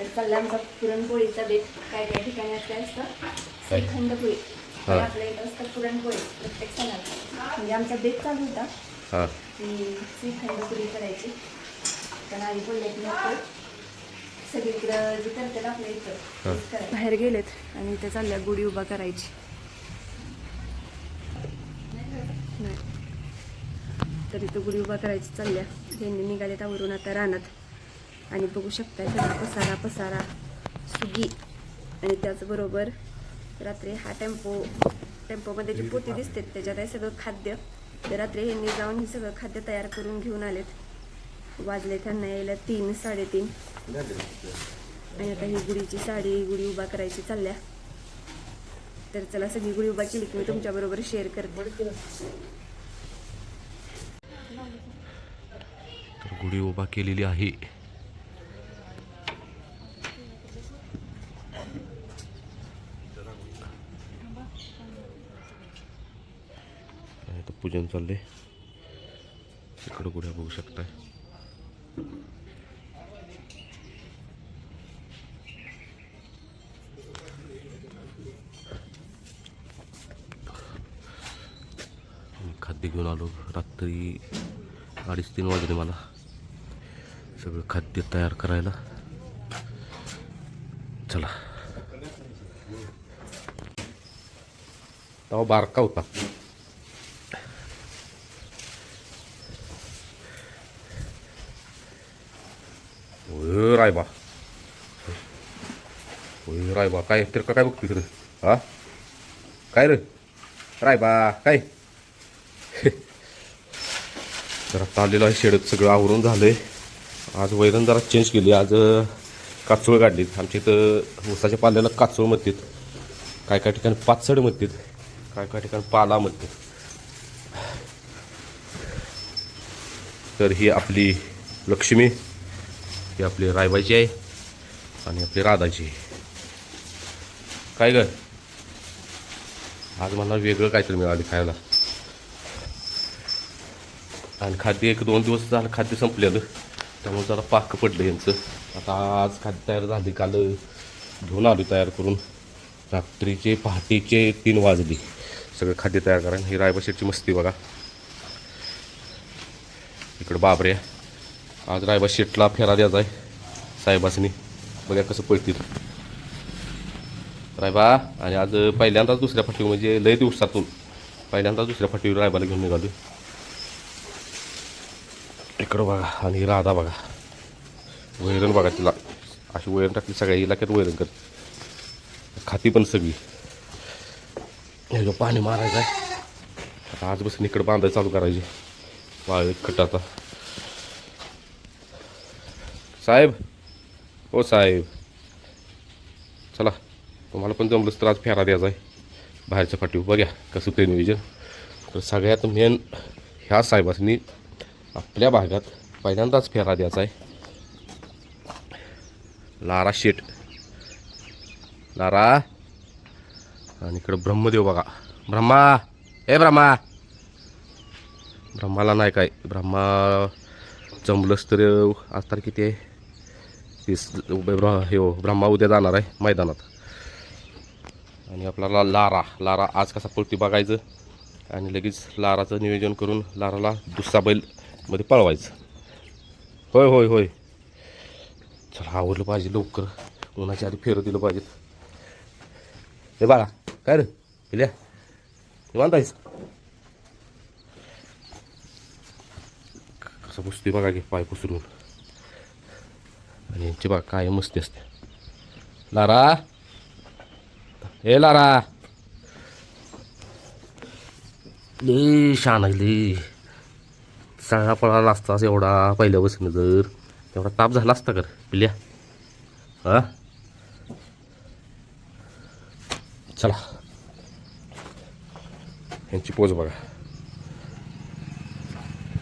तर चालला आमचा पुरणपोळीचा बेत काय काय ठिकाणी असते असतं? श्रीखंड पोळी हा. आपल्या इथं असतं पुरणपोळी प्रत्येक सणाला. म्हणजे आमचा बेत चालू होता. हां. की श्रीखंड पुरी करायची. पण आई बोलले की नको. सगळीकडं जे करतात आपल्या इथं करायचं. बाहेर गेलेत. आणि इथे चालल्या गुढी उभा करायची. नाही. तर इथं गुढी उभा करायची चालल्या. यांनी निघाले त्यावरून आता रानात. आणि बघू शकता सगळा पसारा पसारा सुगी. आणि त्याचबरोबर रात्री हा टेम्पो टेम्पोमध्ये जी पोती दिसते त्याच्यात आहे सगळं खाद्य. तर रात्री ह्यांनी जाऊन हे सगळं खाद्य तयार करून घेऊन आलेत. वाजले त्यांना यायला तीन साडेतीन. आणि आता ही गुढीची साडी गुढी उभा करायची चालल्या. तर चला सगळी गुढी उभा केली की मी तुमच्याबरोबर शेअर करते. गुढी उभा केलेली आहे आणि इथं पूजन आहे इकडं कुठे बघू शकताय. खाद्य घेऊन आलो. रात्री अडीच तीन वाजले मला. सगळं खाद्य तयार करायला. चला. तेव्हा बारका होता. होय रायबा होय रायबा काय तर का काय बघतो रे हा काय रे रायबा काय जरा चाललेलं आहे शेडत सगळं आवरून झालंय. आज वैरण जरा चेंज केली आज काचूळ काढलीत. आमच्या इथं ऊसाच्या पाल्याला काचूळ म्हणतात. काय काय ठिकाणी पाचसड म्हणतात. काय काय ठिकाणी पाला म्हणतात. तर ही आपली लक्ष्मी. ही आपली रायबाची आहे आणि आपली राधाची. आहे काय ग? आज मला वेगळं काहीतरी मिळालं खायला. आणि खाद्य एक दोन दिवस झालं खाद्य संपलेलं. त्यामुळे जरा पाक पडलं यांचं. आता आज खाद्य तयार झाली काल. धुवून आलो तयार करून. रात्रीचे पहाटेचे तीन वाजली. सगळं खाद्य तयार करा ही रायबाशेटची मस्ती बघा. इकडं बाबऱ्या आज रायबा शेटला फेरा द्यायचा आहे. साहेबासनी. बघा कसं पळतील. रायबा आणि आज पहिल्यांदाच दुसऱ्या फाटीवर म्हणजे लय दिवसातून पहिल्यांदाच दुसऱ्या फाटीवर रायबाला घेऊन निघालो इकडं बघा आणि राधा बघा. वैरण बघा तिला. अशी वैरण टाकली सगळ्या इलाक्यात वैरण कर खाती पण सगळी. ह्याचं पाणी मारायचं आहे. आता आज बसून इकडं बांधायला चालू करायची. वाळ खट आता. साहेब? हो साहेब. चला तुम्हाला पण जमलंच तर आज फेरा द्यायचा आहे बाहेरच्या फाटीवर बघ्या कसं काही नियोजन. तर सगळ्यात मेन ह्या साहेबांनी आपल्या भागात पहिल्यांदाच फेरा द्यायचा आहे. लारा शेट लारा. आणि इकडं ब्रह्मदेव बघा. ब्रह्मा. ए ब्रह्मा. ब्रह्माला नाही काय. ब्रह्मा जमलंच तर आज तारीख किती आहे? तीस ब्र- हे हो ब्रह्मा उद्या जाणार आहे मैदानात. आणि आपल्याला लारा लारा आज कसा पळती बघायचं आणि लगेच लाराचं नियोजन करून लाराला दुसरा बैलमध्ये पळवायचं. होय होय होय. चला आवडलं पाहिजे लवकर. उन्हाच्या आधी फेरं दिलं पाहिजे हे बाळा काय रे? पिल्या निवांतायच आहेस? कसं पुसते बघा की पाय पुसरून. आणि यांची बाग काय मस्ती असते. लारा. ए लारा. लई शान आहे लई. सगळा पळाला असतास एवढा पहिल्या बसून जर. तेवढा ताप झाला असता कर पिल्या. हा? चला. यांची पोच बघा.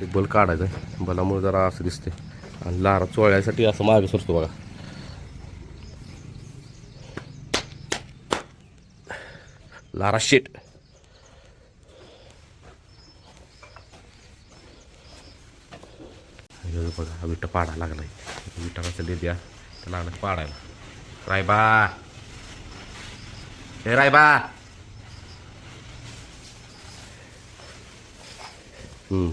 एक बल काढायचं आहे. बलामुळे जरा असं दिसते आणि लारा चोळ्यासाठी असं मागे सुरतो बघा. लारा शेट बघा हा विटा पाडायला लागलाय. विटा कसं द्या तर लागला पाडायला. रायबा. हे रायबा. हम्म.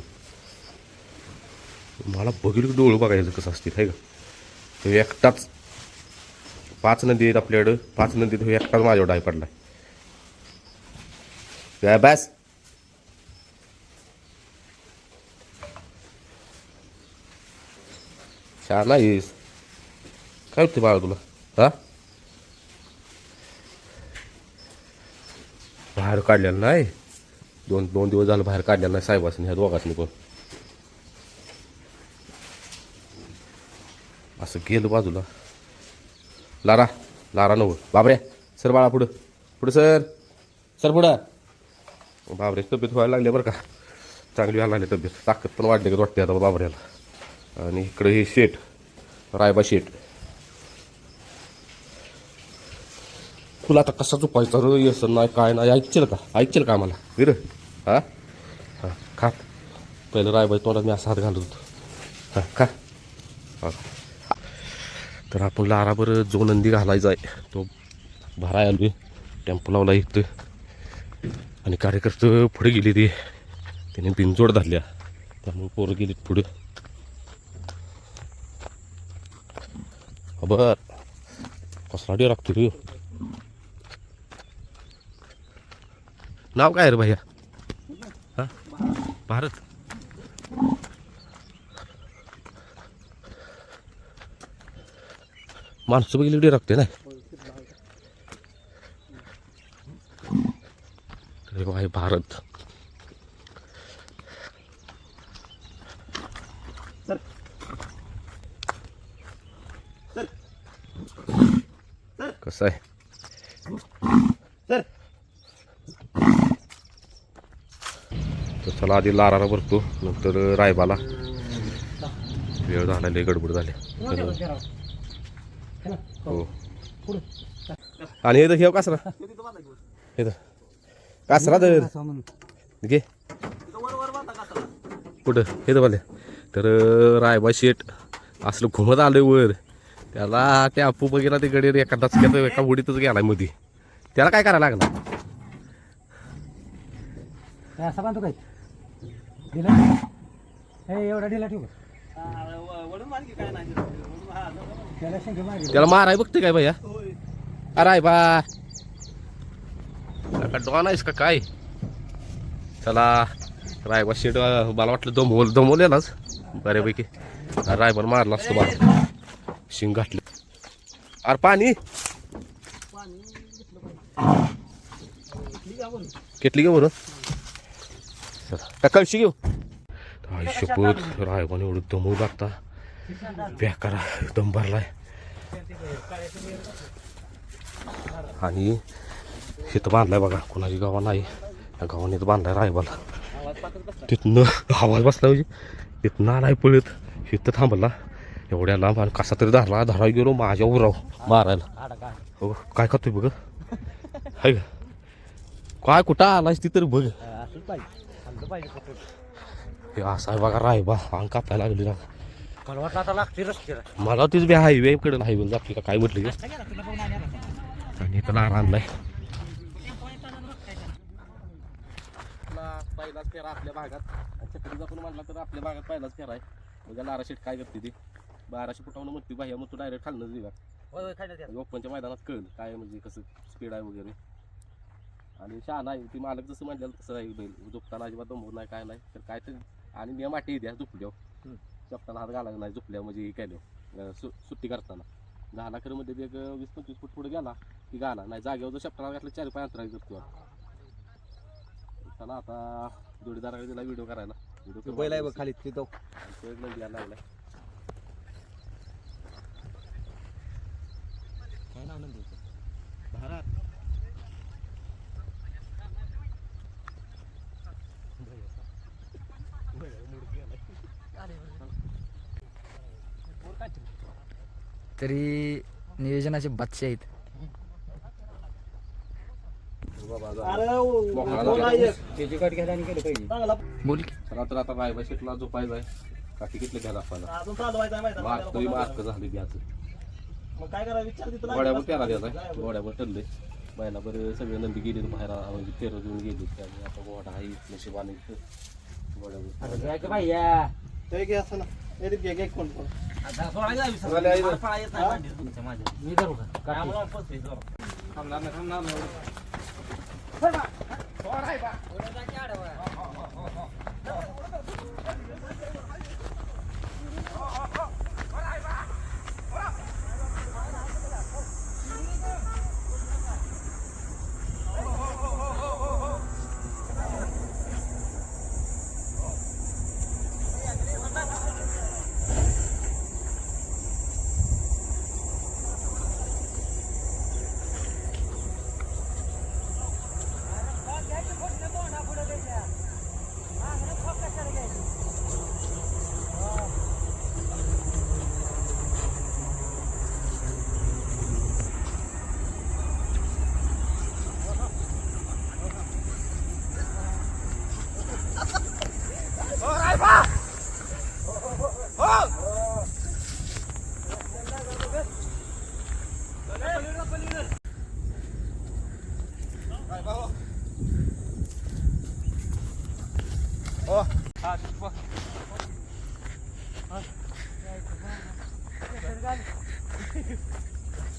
मला बघितलं डोळं बघायचं कसं असतील आहे का? तो एकटाच पाच नदी आहेत आपल्याकडं पाच नदीत तो एकटाच माझ्यावर डाय पडलाय. काय बॅस. छान आहेस काय होते बाळा तुला? हा? बाहेर काढलेलं नाही. दोन दोन दिवस झालं बाहेर काढलेलं नाही साहेबासनी ह्या दोघांनी पण. असं गेलं बाजूला. लारा लारा नव. बाबरे सर बाळा पुढं. पुढं सर. सर पुढं. बाबरे तब्येत व्हायला लागली बरं का? चांगली व्हायला लागली तब्येत. ताकद पण वाढली का वाटते आता बाबऱ्याला? आणि इकडे हे शेट रायबा शेट तुला आता कसा चुपायचा र? येसन नाही काय नाही. ऐकशील का? ऐकशील का आम्हाला? विर हा? हा खा. पहिलं रायबाई तोंडात मी असा हात घालत होतो. हा खा. हा. तर आपण लाराबर जो नंदी घालायचा आहे तो भराय आहे टेम्पो लावला इथं. आणि कार्यकर्ते पुढे गेले ते. त्याने बिनजोड धरल्या. त्यामुळे पोरं गेलीत पुढे. बर कसला राखतो रे. नाव काय रे भैया? हा? भारत? माणसं बघितली डे लागते ना अरे भाई भारत. कसं आहे? तर चला आधी लाराला भरतो. नंतर रायबाला. वेळ झाला गडबड झाली. आणि हे घेऊ कासरा. हे तर. कासरा तर. घे. कुठं? हे तर भले तर रायबा शेट असलं घुमत आलं वर. त्याला त्या आपू बघितला ते गडी एका दचक्यात एका उडीतच गेलायमध्ये त्याला काय करायला लागलं असा बांधतो काय? एवढा दिला ठेवू. त्याला माराय बघते काय भैया? अरे बा. का डॉन आहेस का काय? चला रायबा शेट अं, मला वाटलं दमवल दमवलेलाच बऱ्यापैकी. रायबर मारला असतो बा. शिंग घातले. अरे पाणी. केटली घेऊ बरं चला कळशी घेऊ. आई शपथ रायबाने एवढं दमवू लागता बेकार दम भरलाय. आणि इथं बांधलाय बघा कोणाची गावा नाही. या गावाने इथं बांधलाय रायबाला. तिथनं आवाज बसला म्हणजे तिथनं आलाय पळत इथं थांबला. एवढ्या लांब आणि कसा तरी धरला धराय गेलो माझ्या उराव मारायला. हो काय करतोय बघ? हाय का? काय कुठं आलायस ती तरी बघ. हे असं आहे बघा रायबा अंग कापायला लागली ना. मला वाटलं आता लागते रस्त्याला. मला तीच बी हायवे कडे हायवे जाते का? काय म्हटलं आणि आला. आणि इथं लारा आणलाय पहिलाच फेरा आपल्या भागात. छत्रीचा पण म्हणला तर आपल्या भागात पहिलाच फेरा आहे. म्हणजे लारा शेट काय करते ती. बाराशे फुटावून म्हणते बाह्या मग तू डायरेक्ट दिला. ओपनच्या मैदानात कळलं काय म्हणजे कसं स्पीड आहे वगैरे. आणि शहाणा आहे ती मालक जसं म्हणलं तसं आहे बैल. झोपताना अजिबात दमवत नाही काय नाही. तर काय तर आणि नियम अटी द्या झोपल्यावर. चपटाला हात घालायला नाही झोपल्यावर म्हणजे हे केलं सुट्टी करताना. दहाला खरं मध्ये एक वीस पंचवीस फूट पुढे गेला की गाला नाही जागेवर जर शपटाला घातलं चार पाय अंतराळी करतो चला आता जोडीदाराकडे दिला व्हिडिओ करायला. व्हिडिओ बैल आहे बघ खाली तिथं. लागलाय. काय नाव नंदी तरी नियोजनाचे बादशे आहेत. बोल की. चला तर आता रायबा शेटला झोपायचा आहे काठी किती घ्यायला आपल्याला. मार्क तरी मार्क झाली द्याचं मग काय करा विचार तिथं गोड्यावर द्यायचा गोड्यावर ठरले बायला बरं सगळे नंदी गेले बाहेर म्हणजे पेरं देऊन गेले त्यामुळे आता गोडा आहे नशिबाने. गोड्यावर भैया ते घे असं ना. एरित घे घे कोण कोण आता सोडायला जावी सर. सोडायला जावी. मला पळा येत नाही भांडी तुमच्या माझ्या. मी धरू का? त्यामुळं आपण पस्तीस धरू. थांबणार नाही थांबणार नाही इथंच पळ येसन नाही.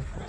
का?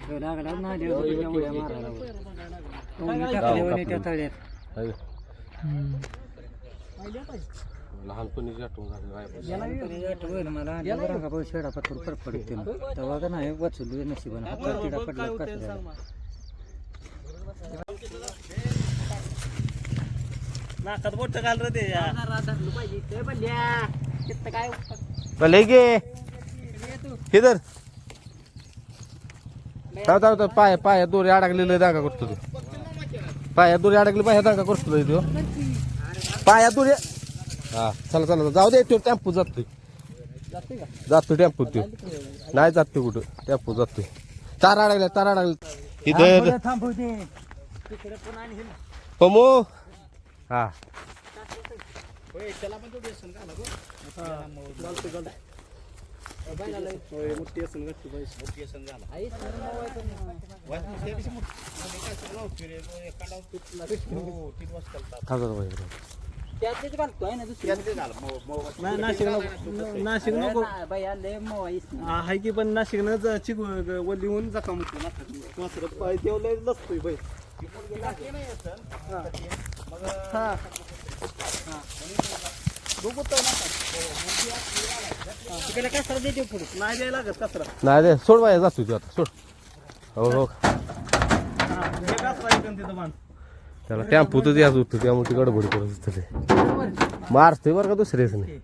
येऊन आहे की लहानपणी आठवण झाली तेव्हा का नाही वाचलो नशिबानं हातात किडा पडला नाकात बोट घाल रे ते भले गे. हे थांब थांब थांब पाय पाया दोरी अडकलेलं दागा करतो तू. पाया दोरी अडकली पाया दागा करतो तू. पाया दोरी हा चला चला जाऊ दे तो टेम्पो जातोय. जातो टेम्पो तो नाही जात ते कुठं. टेम्पो जातोय. तार अडकल्या तार अडकल्या. इथं पमो हा. थांब थांब, थांब. नाशिक नाशिक नको हा, हाय की पण नाशिक न जाका जखम होते नाकात पाय ठेवलंय नसतोय बाई हा. हा. तिकडे कचरा देते पुढे नाही द्यायला लागत कचरा नाही रे सोड बाया जातो तू आता सोड. हो हो. हे कचरा इकडून तिथं बांध त्याला टॅम्पूतच याच होतं त्यामुळे ती गडबड करत असतं ते मारतोय बरं का दुसरेच नाही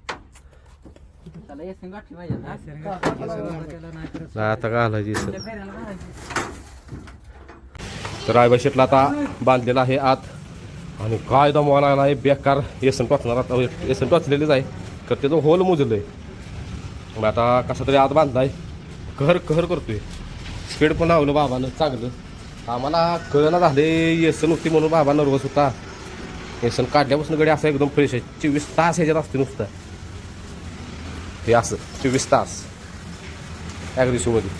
आता घालायची सर तर रायबा शेटला आता बांधलेला आहे आत. आणि काय दमवा लागला आहे बेकार येसन टोचणार आता एसन टोचलेलीच आहे. तर त्याचं होल मुजलंय. मग आता कसा तरी आत बांधलाय. कहर कहर करतोय. स्पीड पण लावलं बाबानं चांगलं. आम्हाला कळणं झाले येसन होती म्हणून बाबा नर्वस होता. येसन काढल्यापासून गडी असं एकदम फ्रेश आहे. चोवीस तास ह्याच्यात असते नुसतं. हे असं चोवीस तास. ॲग्रेसिव्हमध्ये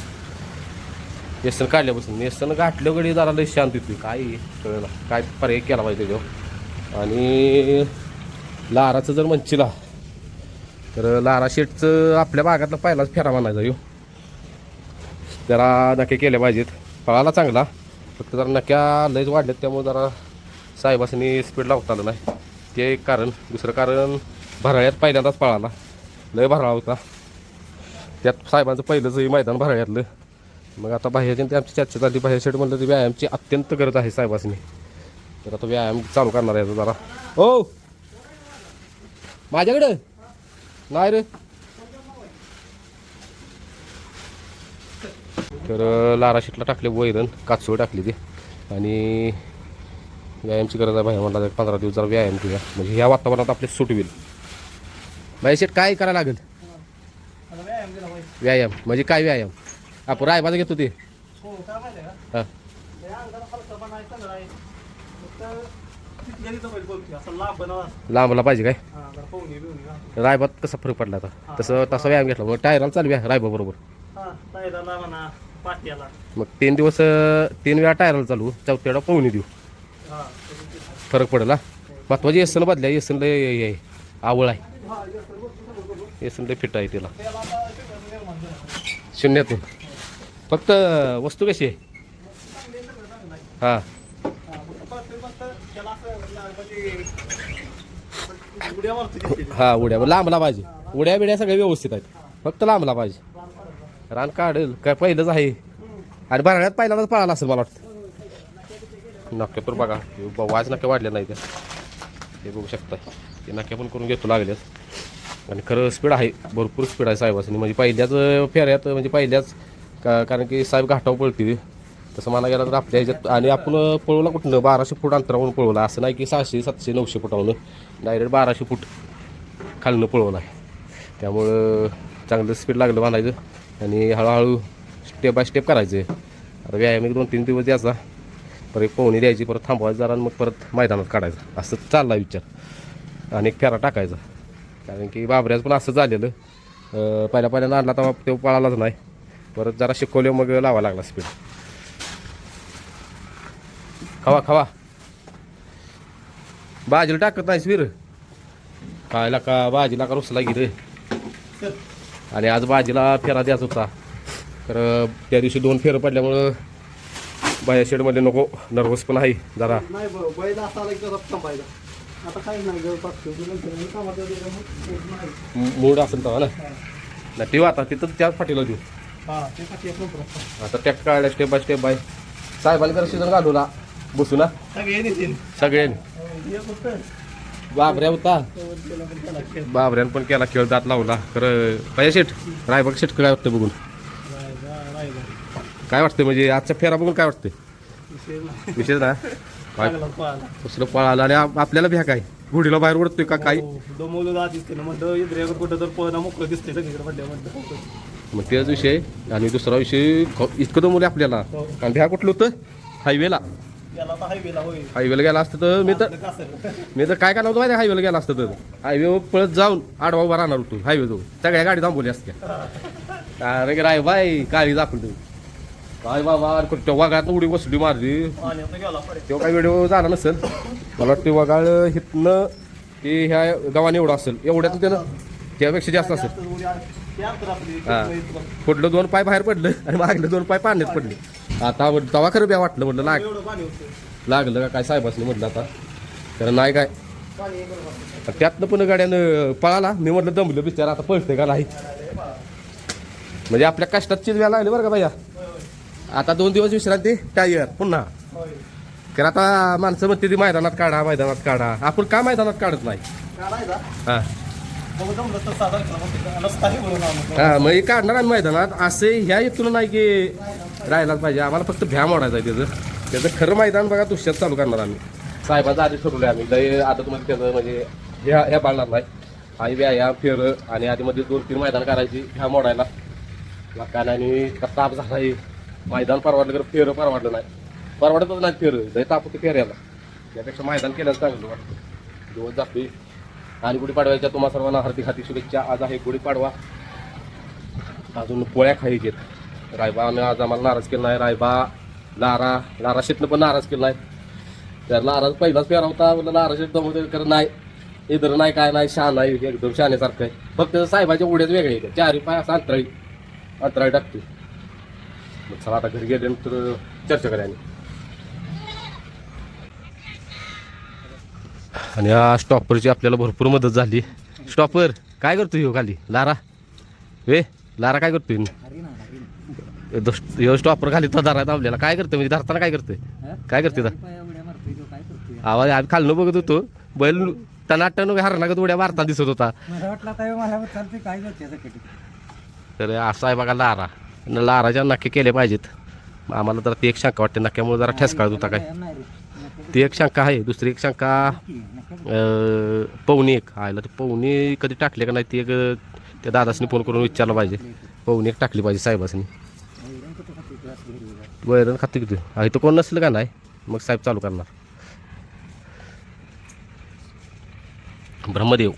येसन काढल्यापासून येसन गाठलं गडी जरा लई शांत होती. काय कळलं काय पर्याय केला पाहिजे त्याच्यावर. आणि लाराचं जर म्हणशीला तर लारा शेटचं आपल्या भागातला पहिलाच फेरा म्हणायचा यो. जरा नक्या केल्या पाहिजेत. पळाला चांगला फक्त जरा नक्या लयच वाढल्यात त्यामुळे जरा साहेबासनी स्पीड लावता आलं नाही ते एक कारण. दुसरं कारण भराळ्यात पहिल्यांदाच पळाला. लय भराळा होता. त्यात साहेबांचं पहिलंच मैदान भराळ्यातलं. मग आता बाह्याची ते आमची चर्चा झाली. बाह्या शेट म्हणलं तर व्यायामची अत्यंत गरज आहे साहेबासनी. तर आता व्यायाम चालू करणार आहे जरा. हो! माझ्याकडं? नाही रे. तर लारा शेटला टाकले वैरण काचूळ टाकली ती. आणि व्यायामची गरज आहे भाई म्हणला पंधरा दिवस जरा व्यायाम करूया. म्हणजे ह्या वातावरणात आपले सूट होईल. भाई शेट काय करायला लागेल? व्यायाम. म्हणजे काय व्यायाम? आपण रायबाजा घेतो ते. हो काय माहिती आहे का? हा. ते अंगाला हलका पण आहे चांगला आहे फक्त तिथल्या तिथं बैल बोलतोय असं लाभ बनवा. लांबला पाहिजे काय? हा जरा पोहणी बिवणी हा. रायबात कसा फरक पडला आता? तसं तसा व्यायाम घेतला. मग टायराला चालू आहे रायबा बरोबर. हा ताईला म्हणा पाट्याला मग तीन दिवस अं, तीन वेळा टायराला चालू. चौथ्या वेळा पोहणी देऊ. हा. फरक पडेल हा? महत्वाची येसन बदल्या येसन लय हे आहे, आवळ आहे. येसन लय फिट आहे तिला. शून्यातून. फक्त वस्तू कशी आहे? हां. उड्या मारतो उड्या. लांबला पाहिजे. उड्या बिड्या सगळ्या व्यवस्थित आहेत. फक्त लांबला पाहिजे. रान काढेल. काय पहिलंच आहे. आणि भरण्यात पहिल्यांदाच पळाला असेल मला वाटतं. नक्की बघा. वाज नक्की वाढले नाही ते हे बघू शकता ते नक्की पण करून घेतो लागल्यास आणि खरं स्पीड आहे. भरपूर स्पीड आहे साहेबासनी म्हणजे पहिल्याच फेऱ्यात म्हणजे पहिल्याच का कारण की साहेब घाटावर पळते तसं म्हणा गेलं तर आपल्या ह्याच्यात आणि आपण पळवला कुठलं बाराशे फूट अंतरावरून पळवला. असं नाही की सहाशे सातशे नऊशे फुटावरून. डायरेक्ट बाराशे फूट खालनं पळवला आहे. त्यामुळं चांगलं स्पीड लागलं बांधायचं आणि हळूहळू स्टेप बाय स्टेप करायचं. आता व्यायाम एक दोन तीन दिवस द्यायचा. परत पोहणी द्यायची परत थांबवायचं जरा आणि मग परत मैदानात काढायचं. असं चालला विचार. आणि एक फेरा टाकायचा. कारण की बाबऱ्याचं पण असं झालेलं. पहिल्या पहिल्यांदा आणला तेव्हा तो पळालाच नाही. परत जरा शिकवले मग लावा लागला स्पीड खावा खावा. बाजीला टाकत नाहीस वीर. खायला का? बाजीला का रुसला गिरे आणि आज बाजीला फेरा द्यायचा होता. तर त्या दिवशी दोन फेरं पडल्यामुळं बाया शेडमध्ये नको नर्वस पण आहे जरा. मूड असेल तेव्हा ना? नाही तेव्हा आता तिथं त्याच फाटीला देऊ हा. आता टॅक काढल्या स्टेप बाय स्टेप बाय. साहेबांनी जरा घालवला बसू ना. सगळे नेतील सगळ्यांनी हे बाबऱ्या होता. बाबऱ्यानं पण केला खेळ दात लावला. खरं पाहिजे शेट? रायबाग शेट काय वाटतं बघून. काय वाटतं म्हणजे आजचा फेरा बघून काय वाटतं. विशेष ना. दुसरं पळाला आणि आप- आपल्याला भ्या काय? गुढीला बाहेर ओढतोय का काय? हो, दमवलं म्हणलं इद्रेवर कुठं तर पळणं मोकळं दिसतंय सगळीकडे मग तेच विषय आणि दुसरा विषय ख- इतकं दमवले आपल्याला. कारण भ्या कुठलं होतं? हायवेला. याला तर हायवेला होय. हायवेला गेला असतं तर मी तर मी तर काय करणार होतो माहिती हायवेला गेला असतं तर. हायवे पळत जाऊन आडवा उभा राहणार होतो हायवे जाऊन सगळ्या गाडी थांबवली असत्या. अरे राय बाय काळी दाखवली. काय बाबा अरे कुठं वाघात उडी बसली मारली. आणि गेला तेव्हा काही व्हिडिओ झाला नसेल? मला वाटतं वगाळ हिथनं ते ह्या गावाने एवढं असेल. एवढ्यात त्यानं त्यापेक्षा जास्त असेल. पुढलं दोन पाय बाहेर पडलं आणि मागलं दोन पाय पाण्यात पडले. आता तेव्हा खरं ब्या वाटलं म्हटलं लाग लागलं का काय साहेबासनी म्हटलं आता. कारण नाही काय. त्यातनं पण गाड्यानं पळाला. मी म्हटलं दमलं बिचारा आता पळते का नाही? म्हणजे आपल्या कष्टात चीज व्हायला लागली बरं का भैया. आता दोन दिवस विश्रांती टायर पुन्हा. कारण आता माणसं म्हणते ती मैदानात काढा मैदानात काढा. आपण का मैदानात काढत नाही? हा. हा मग हे काढणार आम्ही मैदानात. असे ह्या हेतून नाही की राहायलाच पाहिजे. आम्हाला फक्त भ्या मोडायचा आहे त्याचं. त्याचं खरं मैदान बघा दुसऱ्यात चालू करणार आम्ही. साहेबांचं आधी ठरवलं आम्ही. लय आदतमध्ये त्याचं म्हणजे ह्या ह्या पाळणार नाही. आणि व्यायाम फेर आणि आधीमध्ये दोन तीन मैदान करायची ह्या मोडायला. कारण आणि का ताप झाला आहे मैदान परवडलं तर फेरं परवडलं नाही. परवडतच नाही फेरं. लय ताप होते फेऱ्याला. त्यापेक्षा मैदान केल्यानं चांगलं वाटतं. दिवस जाते आणि गुढीपाडव्याच्या तुम्हा सर्वांना हार्दिक हार्दिक शुभेच्छा. आज आहे गुढीपाडवा. अजून पोळ्या खायच्यात रायबा आम्ही आज आम्हाला नाराज केला नाही. रायबा लारा लारा शेतनं पण नाराज केला नाही. तर नाराज पहिलाच पेरा होता. म्हणलं लारा शेत तर नाही. इधर नाही काय नाही शहा नाही. एकदम शहाण्यासारखं आहे. फक्त साहेबाच्या उड्याच वेगळे येते चारी पाय असं अंतराळी अंतराळी टाकते मग चला आता घरी गेल्यानंतर चर्चा करायला आणि या स्टॉपरची आपल्याला भरपूर मदत झाली. स्टॉपर काय करतो ह्यो खाली? लारा. वे लारा काय करतोय? स्टॉपर खाली तो धरायला आपल्याला. काय करतोय? म्हणजे धरताना काय करतोय? काय करते आवाज आम्ही खालनं बघत होतो. बैल टनाटन हरणागत उड्या मारताना दिसत होता. तर असं आहे बघा लारा. लाराच्या नक्की केले पाहिजेत. आम्हाला जरा ती एक शंका वाटते. नक्यामुळे जरा ठेसकाळत होता काय? ती एक शंका आहे दुसरी एक शंका पवनी एक आयला ते पवनी कधी टाकले का नाही ती एक त्या दादासनी फोन करून विचारलं पाहिजे. पवनी एक टाकली पाहिजे साहेबासनी. वैरण खाते किती आहे तर कोण नसलं का नाही? मग साहेब चालू करणार. ब्रह्मदेव.